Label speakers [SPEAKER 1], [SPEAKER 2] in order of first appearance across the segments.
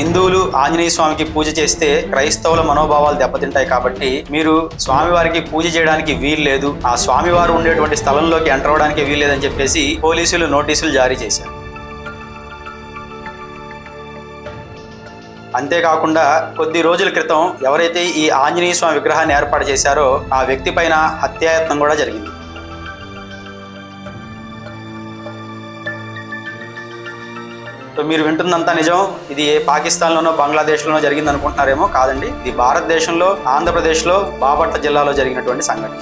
[SPEAKER 1] హిందువులు ఆంజనేయ స్వామికి పూజ చేస్తే క్రైస్తవుల మనోభావాలు దెబ్బతింటాయి కాబట్టి మీరు స్వామివారికి పూజ చేయడానికి వీలు లేదు. ఆ స్వామివారు ఉండేటువంటి స్థలంలోకి ఎంటర్ అవడానికి వీలు లేదని చెప్పేసి పోలీసులు నోటీసులు జారీ చేశారు. అంతేకాకుండా కొద్ది రోజుల క్రితం ఎవరైతే ఈ ఆంజనేయ స్వామి విగ్రహాన్ని ఏర్పాటు చేశారో ఆ వ్యక్తి పైన హత్యాయత్నం కూడా జరిగింది. సో మీరు వింటుందంతా నిజం. ఇది ఏ పాకిస్తాన్లోనో బంగ్లాదేశ్లోనో జరిగింది అనుకుంటున్నారేమో కాదండి. ఇది భారతదేశంలో ఆంధ్రప్రదేశ్లో బాపట్ల జిల్లాలో జరిగినటువంటి సంఘటన.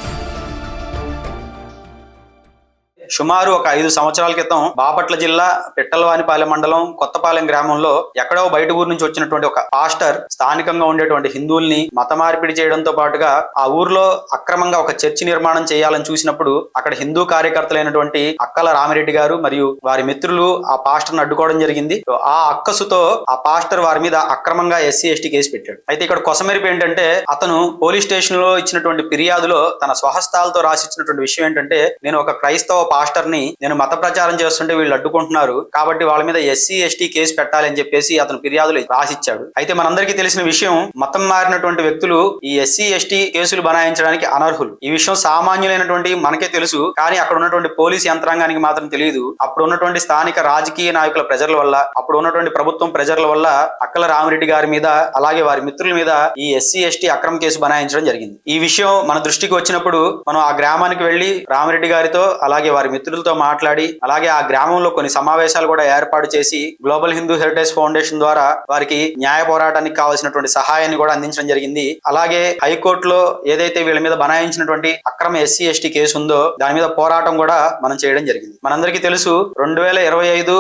[SPEAKER 1] సుమారు ఒక ఐదు సంవత్సరాల క్రితం బాపట్ల జిల్లా పిట్టలవానిపాలెం మండలం కొత్తపాలెం గ్రామంలో ఎక్కడో బయట ఊరు నుంచి వచ్చినటువంటి ఒక పాస్టర్ స్థానికంగా ఉండేటువంటి హిందువుల్ని మత మార్పిడి చేయడంతో పాటుగా ఆ ఊర్లో అక్రమంగా ఒక చర్చి నిర్మాణం చేయాలని చూసినప్పుడు అక్కడ హిందూ కార్యకర్తలైనటువంటి అక్కల రామిరెడ్డి గారు మరియు వారి మిత్రులు ఆ పాస్టర్ను అడ్డుకోవడం జరిగింది. సో ఆ అక్కసుతో ఆ పాస్టర్ వారి మీద అక్రమంగా ఎస్సీ ఎస్టీ కేసు పెట్టాడు. అయితే ఇక్కడ కొసమెరిపి ఏంటంటే అతను పోలీస్ స్టేషన్లో ఇచ్చినటువంటి ఫిర్యాదులో తన స్వహస్తాలతో రాసిచ్చినటువంటి విషయం ఏంటంటే నేను ఒక క్రైస్తవ పాస్టర్ని నేను మత ప్రచారం చేస్తుంటే వీళ్ళు అడ్డుకుంటున్నారు. కాబట్టి వాళ్ళ మీద ఎస్సీ ఎస్టీ కేసు పెట్టాలి అని చెప్పేసి అతను ఫిర్యాదులు రాసిచ్చాడు. అయితే మనందరికీ తెలిసిన విషయం మతం మారినటువంటి వ్యక్తులు ఈ ఎస్సీ ఎస్టీ కేసులు బనాయించడానికి అనర్హులు. ఈ విషయం సామాన్యులైనటువంటి మనకే తెలుసు కానీ అక్కడ ఉన్నటువంటి పోలీస్ యంత్రాంగానికి మాత్రం తెలియదు. అప్పుడు ఉన్నటువంటి స్థానిక రాజకీయ నాయకుల ప్రజల వల్ల అప్పుడు ఉన్నటువంటి ప్రభుత్వం ప్రజల వల్ల అక్కల రామిరెడ్డి గారి మీద అలాగే వారి మిత్రుల మీద ఈ ఎస్సీ ఎస్టీ అక్రమ కేసు బనాయించడం జరిగింది. ఈ విషయం మన దృష్టికి వచ్చినప్పుడు మనం ఆ గ్రామానికి వెళ్ళి రామిరెడ్డి గారితో అలాగే వారి మిత్రులతో మాట్లాడి అలాగే ఆ గ్రామంలో కొన్ని సమావేశాలు కూడా ఏర్పాటు చేసి గ్లోబల్ హిందూ హెరిటేజ్ ఫౌండేషన్ ద్వారా వారికి న్యాయ పోరాటానికి కావాల్సినటువంటి సహాయాన్ని కూడా అందించడం జరిగింది. అలాగే హైకోర్టులో ఏదైతే వీళ్ళ మీద బనాయించినటువంటి అక్రమ ఎస్సీ ఎస్టీ కేసు ఉందో దాని మీద పోరాటం కూడా మనం చేయడం జరిగింది. మనందరికీ తెలుసు రెండు వేల ఇరవై ఐదు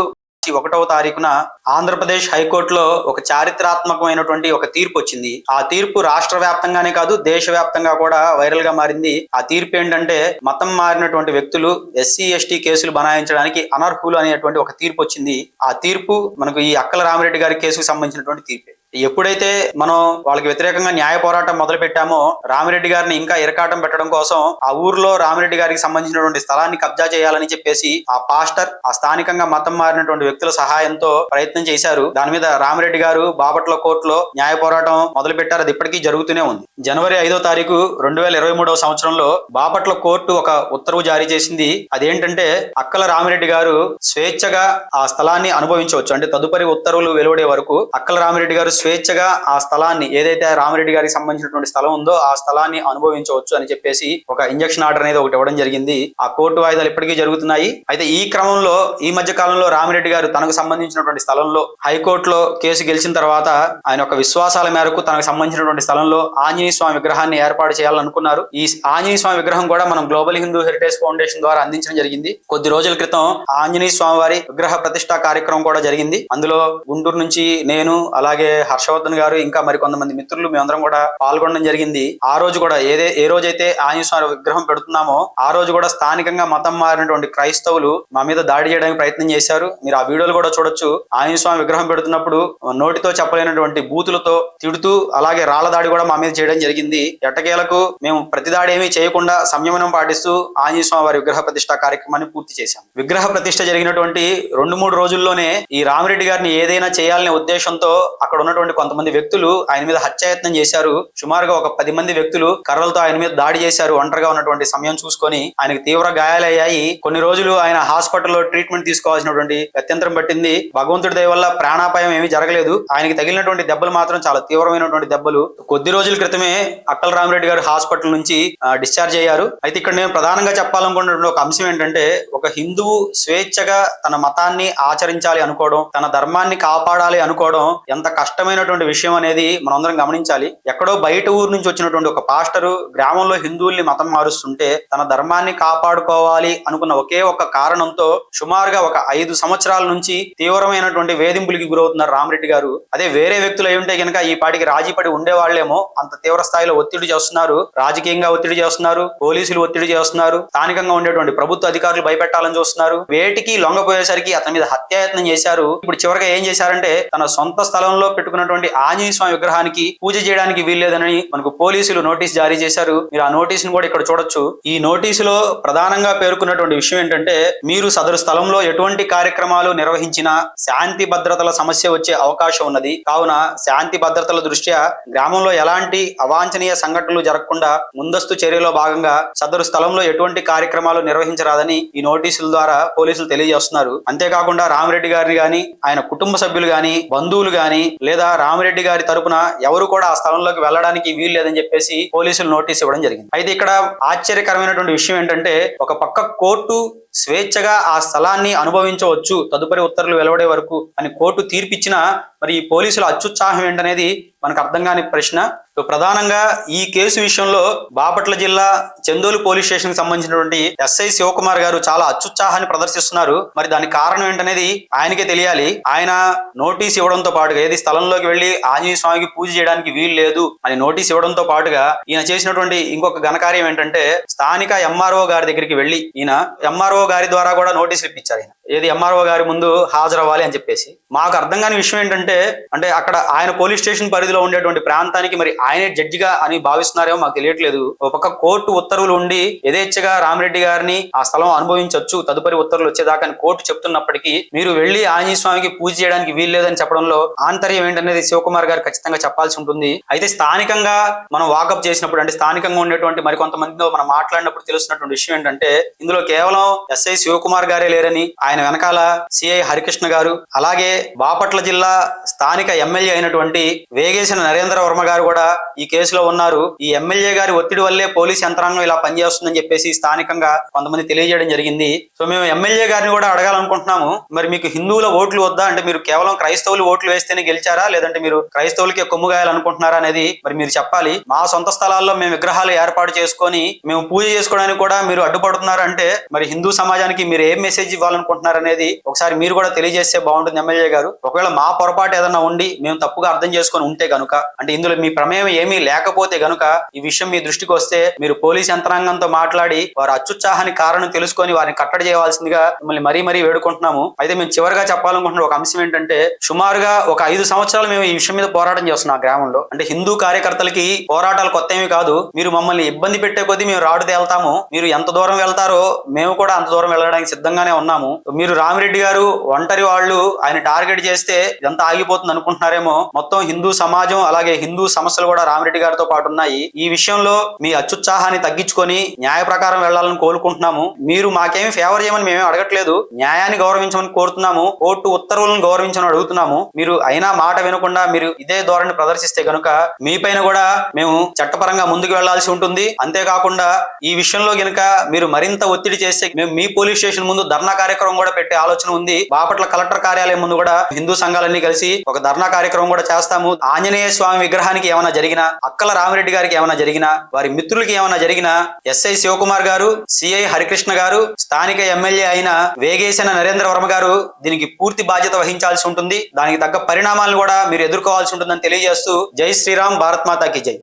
[SPEAKER 1] ఒకటవ తారీఖున ఆంధ్రప్రదేశ్ హైకోర్టులో ఒక చారిత్రాత్మకమైనటువంటి ఒక తీర్పు వచ్చింది. ఆ తీర్పు రాష్ట్ర వ్యాప్తంగానే కాదు దేశవ్యాప్తంగా కూడా వైరల్గా మారింది. ఆ తీర్పు ఏంటంటే మతం మారినటువంటి వ్యక్తులు ఎస్సీ ఎస్టీ కేసులు బనాయించడానికి అనర్హులు అనేటువంటి ఒక తీర్పు వచ్చింది. ఆ తీర్పు మనకు ఈ అక్కల రామిరెడ్డి గారి కేసుకు సంబంధించినటువంటి తీర్పే. ఎప్పుడైతే మనం వాళ్ళకి వ్యతిరేకంగా న్యాయ పోరాటం మొదలు పెట్టామో రామిరెడ్డి గారిని ఇంకా ఇరకాటం పెట్టడం కోసం ఆ ఊర్లో రామిరెడ్డి గారికి సంబంధించినటువంటి స్థలాన్ని కబ్జా చేయాలని చెప్పేసి ఆ పాస్టర్ ఆ స్థానికంగా మతం మారినటువంటి వ్యక్తుల సహాయంతో ప్రయత్నం చేశారు. దాని మీద రామిరెడ్డి గారు బాపట్ల కోర్టులో న్యాయ పోరాటం మొదలు పెట్టారు అది ఇప్పటికీ జరుగుతూనే ఉంది. జనవరి ఐదో తారీఖు రెండు వేల ఇరవై మూడవ సంవత్సరంలో బాపట్ల కోర్టు ఒక ఉత్తర్వు జారీ చేసింది. అదేంటంటే అక్కల రామిరెడ్డి గారు స్వేచ్ఛగా ఆ స్థలాన్ని అనుభవించవచ్చు. అంటే తదుపరి ఉత్తర్వులు వెలువడే వరకు అక్కల రామిరెడ్డి గారు స్వేచ్ఛగా ఆ స్థలాన్ని ఏదైతే రామిరెడ్డి గారికి సంబంధించినటువంటి స్థలం ఉందో ఆ స్థలాన్ని అనుభవించవచ్చు అని చెప్పేసి ఒక ఇంజక్షన్ ఆర్డర్ అనేది ఒకటి ఇవ్వడం జరిగింది. ఆ కోర్టు వాయిదాలు ఇప్పటికీ జరుగుతున్నాయి. అయితే ఈ క్రమంలో ఈ మధ్య కాలంలో రామిరెడ్డి గారు తనకు సంబంధించినటువంటి స్థలంలో హైకోర్టులో కేసు గెలిచిన తర్వాత ఆయన ఒక విశ్వాసాల మేరకు తనకు సంబంధించినటువంటి స్థలంలో ఆంజనేయ స్వామి విగ్రహాన్ని ఏర్పాటు చేయాలనుకున్నారు ఈ ఆంజనేయ స్వామి విగ్రహం కూడా మనం గ్లోబల్ హిందూ హెరిటేజ్ ఫౌండేషన్ ద్వారా అందించడం జరిగింది. కొద్ది రోజుల క్రితం ఆంజనేయ స్వామి వారి విగ్రహ ప్రతిష్ట కార్యక్రమం కూడా జరిగింది. అందులో గుంటూరు నుంచి నేను అలాగే హర్షవర్ధన్ గారు ఇంకా మరి కొంతమంది మిత్రులు మేమందరం కూడా పాల్గొనడం జరిగింది. ఆ రోజు కూడా ఏదే ఏ రోజైతే ఆంజనేయ విగ్రహం పెడుతున్నామో ఆ రోజు కూడా స్థానికంగా మతం మారినటువంటి క్రైస్తవులు మా మీద దాడి చేయడానికి ప్రయత్నం చేశారు. మీరు ఆ వీడియోలు కూడా చూడొచ్చు. ఆంజనేయ స్వామి విగ్రహం పెడుతున్నప్పుడు నోటితో చెప్పలేనటువంటి బూతులతో తిడుతూ అలాగే రాళ్ళ దాడి కూడా మా మీద చేయడం జరిగింది. ఎట్టకేలకు మేము ప్రతి దాడి ఏమీ చేయకుండా సంయమనం పాటిస్తూ ఆంజనేయ స్వామి వారి విగ్రహ ప్రతిష్ట కార్యక్రమాన్ని పూర్తి చేశాం. విగ్రహ ప్రతిష్ట జరిగినటువంటి రెండు మూడు రోజుల్లోనే ఈ రామిరెడ్డి గారిని ఏదైనా చేయాలనే ఉద్దేశంతో అక్కడ ఉన్నటువంటి కొంతమంది వ్యక్తులు ఆయన మీద హత్యాయత్నం చేశారు. సుమారుగా ఒక పది మంది వ్యక్తులు కర్రలతో ఆయన మీద దాడి చేశారు. ఒంటరిగా ఉన్నటువంటి సమయం చూసుకొని ఆయనకు తీవ్ర గాయాలయ్యాయి. కొన్ని రోజులు ఆయన హాస్పిటల్లో ట్రీట్మెంట్ తీసుకోవాల్సినటువంటి గత్యంతరం పట్టింది. భగవంతుడి దయ వల్ల ప్రాణాపాయం ఏమీ జరగలేదు. ఆయనకి తగిలినటువంటి దెబ్బలు మాత్రం చాలా తీవ్రమైనటువంటి దెబ్బలు. కొద్ది రోజుల క్రితమే అక్కల రామిరెడ్డి గారు హాస్పిటల్ నుంచి డిశ్చార్జ్ అయ్యారు. అయితే ఇక్కడ నేను ప్రధానంగా చెప్పాలనుకున్నటువంటి ఒక అంశం ఏంటంటే ఒక హిందువు స్వేచ్ఛగా తన మతాన్ని ఆచరించాలి అనుకోవడం తన ధర్మాన్ని కాపాడాలి అనుకోవడం ఎంత కష్టం కష్టమైనటువంటి విషయం అనేది మనందరం గమనించాలి. ఎక్కడో బయట ఊరు నుంచి వచ్చినటువంటి ఒక పాస్టరు గ్రామంలో హిందువుల్ని మతం మారుస్తుంటే తన ధర్మాన్ని కాపాడుకోవాలి అనుకున్న ఒకే ఒక కారణంతో సుమారుగా ఒక ఐదు సంవత్సరాల నుంచి తీవ్రమైనటువంటి వేధింపులకి గురవుతున్నారు రామరెడ్డి గారు. అదే వేరే వ్యక్తులు అయి ఉంటే కనుక ఈ పాటికి రాజీపడి ఉండేవాళ్ళేమో అంత తీవ్ర స్థాయిలో ఒత్తిడి చేస్తున్నారు. రాజకీయంగా ఒత్తిడి చేస్తున్నారు. పోలీసులు ఒత్తిడి చేస్తున్నారు. స్థానికంగా ఉండేటువంటి ప్రభుత్వ అధికారులు భయపెట్టాలని చూస్తున్నారు. వేటికి లొంగపోయేసరికి అతని మీద హత్యాయత్నం చేశారు. ఇప్పుడు చివరిగా ఏం చేశారంటే తన సొంత స్థలంలో పెట్టుకున్న ఉన్నటువంటి ఆంజనేయ స్వామి విగ్రహానికి పూజ చేయడానికి వీల్లేదని మనకు పోలీసులు నోటీస్ జారీ చేశారు. మీరు ఆ నోటీసును కూడా ఇక్కడ చూడొచ్చు. ఈ నోటీసులో ప్రధానంగా పేర్కొన్నటువంటి విషయం ఏంటంటే మీరు సదరు స్థలంలో ఎటువంటి కార్యక్రమాలు నిర్వహించినా శాంతి భద్రతల సమస్య వచ్చే అవకాశం ఉన్నది. కావున శాంతి భద్రతల దృష్ట్యా గ్రామంలో ఎలాంటి అవాంఛనీయ సంఘటనలు జరగకుండా ముందస్తు చర్యలో భాగంగా సదరు స్థలంలో ఎటువంటి కార్యక్రమాలు నిర్వహించరాదని ఈ నోటీసుల ద్వారా పోలీసులు తెలియజేస్తున్నారు. అంతేకాకుండా రామిరెడ్డి గారిని గాని ఆయన కుటుంబ సభ్యులు గాని బంధువులు గాని లేదా రామిరెడ్డి గారి తరపున ఎవరు కూడా ఆ స్థలంలోకి వెళ్ళడానికి వీలు లేదని చెప్పేసి పోలీసులు నోటీస్ ఇవ్వడం జరిగింది. అయితే ఇక్కడ ఆశ్చర్యకరమైనటువంటి విషయం ఏంటంటే ఒక పక్క కోర్టు స్వేచ్ఛగా ఆ స్థలాన్ని అనుభవించవచ్చు తదుపరి ఉత్తర్వులు వెలువడే వరకు అని కోర్టు తీర్పిచ్చినా మరి ఈ పోలీసుల అత్యుత్సాహం ఏంటనేది మనకు అర్థం కాని ప్రశ్న. సో ప్రధానంగా ఈ కేసు విషయంలో బాపట్ల జిల్లా చందోలు పోలీస్ స్టేషన్కి సంబంధించినటువంటి ఎస్ఐ శివకుమార్ గారు చాలా అత్యుత్సాహాన్ని ప్రదర్శిస్తున్నారు. మరి దానికి కారణం ఏంటనేది ఆయనకే తెలియాలి. ఆయన నోటీస్ ఇవ్వడంతో పాటుగా ఏది స్థలంలోకి వెళ్ళి ఆంజనేయ స్వామికి పూజ చేయడానికి వీలు లేదు అని నోటీస్ ఇవ్వడంతో పాటుగా ఈయన చేసినటువంటి ఇంకొక ఘనకార్యం ఏంటంటే స్థానిక ఎంఆర్ఓ గారి దగ్గరికి వెళ్ళి ఈయన ఎంఆర్ఓ గారి ద్వారా కూడా నోటీసులు ఇప్పించారు ఆయన ఏది ఎంఆర్ఓ గారి ముందు హాజరవ్వాలి అని చెప్పేసి. మాకు అర్థం కాని విషయం ఏంటంటే అంటే అక్కడ ఆయన పోలీస్ స్టేషన్ పరిధిలో ఉండేటువంటి ప్రాంతానికి మరి ఆయనే జడ్జిగా అని భావిస్తున్నారేమో మాకు తెలియట్లేదు. ఒక పక్క కోర్టు ఉత్తర్వులు ఉండి యథేచ్ఛగా రామిరెడ్డి గారిని ఆ స్థలం అనుభవించవచ్చు తదుపరి ఉత్తర్వులు వచ్చేదాకా అని కోర్టు చెప్తున్నప్పటికీ మీరు వెళ్ళి ఆంజనేయ స్వామికి పూజ చేయడానికి వీల్లేదని చెప్పడంలో ఆంతర్యం ఏంటనేది శివకుమార్ గారు ఖచ్చితంగా చెప్పాల్సి ఉంటుంది. అయితే స్థానికంగా మనం వాకప్ చేసినప్పుడు అంటే స్థానికంగా ఉండేటువంటి మరికొంతమందితో మనం మాట్లాడినప్పుడు తెలుస్తున్నటువంటి విషయం ఏంటంటే ఇందులో కేవలం ఎస్ఐ శివకుమార్ గారే లేరని ఆయన వెనకాల సిఐ హరికృష్ణ గారు అలాగే బాపట్ల జిల్లా స్థానిక ఎమ్మెల్యే అయినటువంటి వేగేసిన నరేంద్ర వర్మ గారు కూడా ఈ కేసులో ఉన్నారు. ఈ ఎమ్మెల్యే గారి ఒత్తిడి వల్లే పోలీస్ యంత్రాంగం ఇలా పనిచేస్తుందని చెప్పేసి స్థానికంగా కొంతమంది తెలియజేయడం జరిగింది. సో మేము ఎమ్మెల్యే గారిని కూడా అడగాలనుకుంటున్నాము. మరి మీకు హిందువుల ఓట్లు వద్దా? అంటే మీరు కేవలం క్రైస్తవులు ఓట్లు వేస్తేనే గెలిచారా? లేదంటే మీరు క్రైస్తవులకే కొమ్ముగాయాలనుకుంటున్నారా అనేది మరి మీరు చెప్పాలి. మా సొంత స్థలాల్లో మేము విగ్రహాలు ఏర్పాటు చేసుకొని మేము పూజ చేసుకోవడానికి కూడా మీరు అడ్డుపడుతున్నారంటే మరి హిందూ సమాజానికి మీరు ఏం మెసేజ్ ఇవ్వాలనుకుంటున్నారు? అనేది ఒకసారి మీరు కూడా తెలియజేస్తే బాగుంటుంది ఎమ్మెల్యే గారు. ఒకవేళ మా పొరపాటు ఏదైనా ఉండి మేము తప్పుగా అర్థం చేసుకొని ఉంటే గనుక అంటే ఇందులో మీ ప్రమేయం ఏమీ లేకపోతే గనుక ఈ విషయం మీ దృష్టికి వస్తే మీరు పోలీస్ యంత్రాంగంతో మాట్లాడి వారి అత్యుత్సాహానికి కారణం తెలుసుకొని వారిని కట్టడి చేయవలసిందిగా మిమ్మల్ని మరీ మరీ వేడుకుంటున్నాము. అయితే మేము చివరిగా చెప్పాలనుకుంటున్న ఒక అంశం ఏంటంటే సుమారుగా ఒక ఐదు సంవత్సరాలు మేము ఈ విషయం మీద పోరాటం చేస్తున్నాం గ్రామంలో. అంటే హిందూ కార్యకర్తలకి పోరాటాలు కొత్త ఏమి కాదు. మీరు మమ్మల్ని ఇబ్బంది పెట్టే కొద్దీ మేము రాడు తేల్తాము. మీరు ఎంత దూరం వెళ్తారో మేము కూడా అంత దూరం వెళ్ళడానికి సిద్ధంగానే ఉన్నాము. మీరు రామిరెడ్డి గారు ఒంటరి వాళ్ళు ఆయన టార్గెట్ చేస్తే ఇదంతా ఆగిపోతుంది అనుకుంటున్నారేమో. మొత్తం హిందూ సమాజం అలాగే హిందూ సమస్యలు కూడా రామిరెడ్డి గారితో పాటు ఉన్నాయి. ఈ విషయంలో మీ అత్యుత్సాహాన్ని తగ్గించుకొని న్యాయ ప్రకారం వెళ్ళాలని కోరుకుంటున్నాము. మీరు మాకేమి ఫేవర్ చేయమని మేమేం అడగట్లేదు. న్యాయాన్ని గౌరవించమని కోరుతున్నాము. కోర్టు ఉత్తర్వులను గౌరవించమని అడుగుతున్నాము. మీరు అయినా మాట వినకుండా మీరు ఇదే ధోరణి ప్రదర్శిస్తే కనుక మీ పైన కూడా మేము చట్టపరంగా ముందుకు వెళ్ళాల్సి ఉంటుంది. అంతేకాకుండా ఈ విషయంలో గనుక మీరు మరింత ఒత్తిడి చేస్తే మేము మీ పోలీస్ స్టేషన్ ముందు ధర్నా కార్యక్రమం కూడా కూడా పెట్టే ఆలోచన ఉంది. బాపట్ల కలెక్టర్ కార్యాలయం ముందు కూడా హిందూ సంఘాలన్నీ కలిసి ఒక ధర్నా కార్యక్రమం కూడా చేస్తాము. ఆంజనేయ స్వామి విగ్రహానికి ఏమైనా జరిగినా అక్కల రామిరెడ్డి గారికి ఏమైనా జరిగినా వారి మిత్రులకి ఏమైనా జరిగినా ఎస్ఐ శివకుమార్ గారు సిఐ హరికృష్ణ గారు స్థానిక ఎమ్మెల్యే అయిన వేగేసిన నరేంద్ర వర్మ గారు దీనికి పూర్తి బాధ్యత వహించాల్సి ఉంటుంది. దానికి తగ్గ పరిణామాలను కూడా మీరు ఎదుర్కోవాల్సి ఉంటుందని తెలియజేస్తూ జై శ్రీరామ్ భారత్ మాతాకి జై.